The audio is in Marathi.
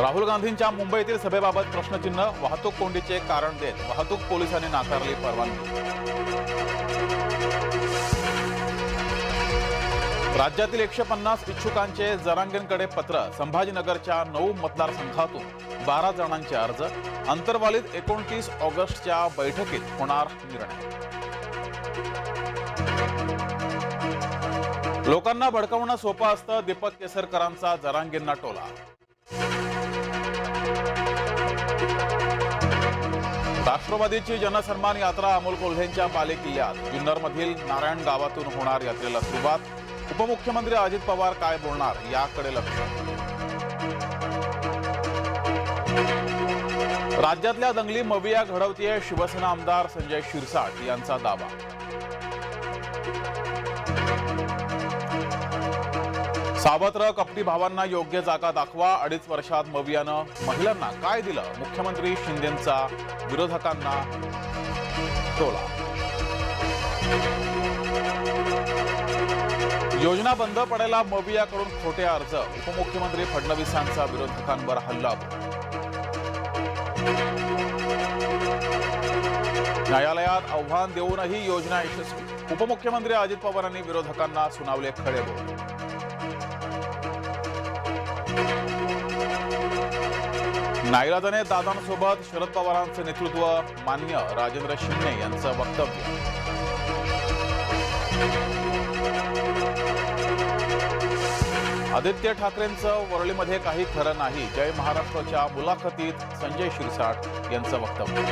राहुल गांधींच्या मुंबईतील सभेबाबत प्रश्नचिन्ह वाहतूक कोंडीचे कारण देत वाहतूक पोलिसांनी नाकारली परवानगी. राज्यातील एकशे पन्नास इच्छुकांचे जरांगेंकडे पत्र संभाजीनगरच्या नऊ मतदारसंघातून बारा जणांचे अर्ज अंतर्वालीत एकोणतीस ऑगस्टच्या बैठकीत होणार निर्णय. लोकांना भडकवणं सोपं असतं. दीपक केसरकरांचा जरांगेंना टोला. राष्ट्रवादीची जनसन्मान यात्रा अमोल कोल्हेंच्या पालेकिल्ल्यात जुन्नरमधील नारायण गावातून होणार यात्रेला सुरुवात. उपमुख्यमंत्री अजित पवार काय बोलणार याकडे लक्ष. राज्यातल्या दंगली मविया घडवतीये शिवसेना आमदार संजय शिरसाट यांचा दावा. सावत्र कपटी भावांना योग्य जागा दाखवा. अडीच वर्षात मवियानं महिलांना काय दिलं? मुख्यमंत्री शिंदेंचा विरोधकांना टोला. योजना बंद पडायला मवियाकडून खोटे अर्ज. उपमुख्यमंत्री फडणवीसांचा विरोधकांवर हल्ला. न्यायालयात आव्हान देऊनही योजना यशस्वी. उपमुख्यमंत्री अजित पवारांनी विरोधकांना सुनावले खडे बोल नाईलाजाने दादांसोबत शरद पवारांचे नेतृत्व मान्य राजेंद्र शिंदे यांचं वक्तव्य. आदित्य ठाकरेंचं वरळीमध्ये काही खरं नाही. जय महाराष्ट्राच्या मुलाखतीत संजय शिरसाट यांचं वक्तव्य.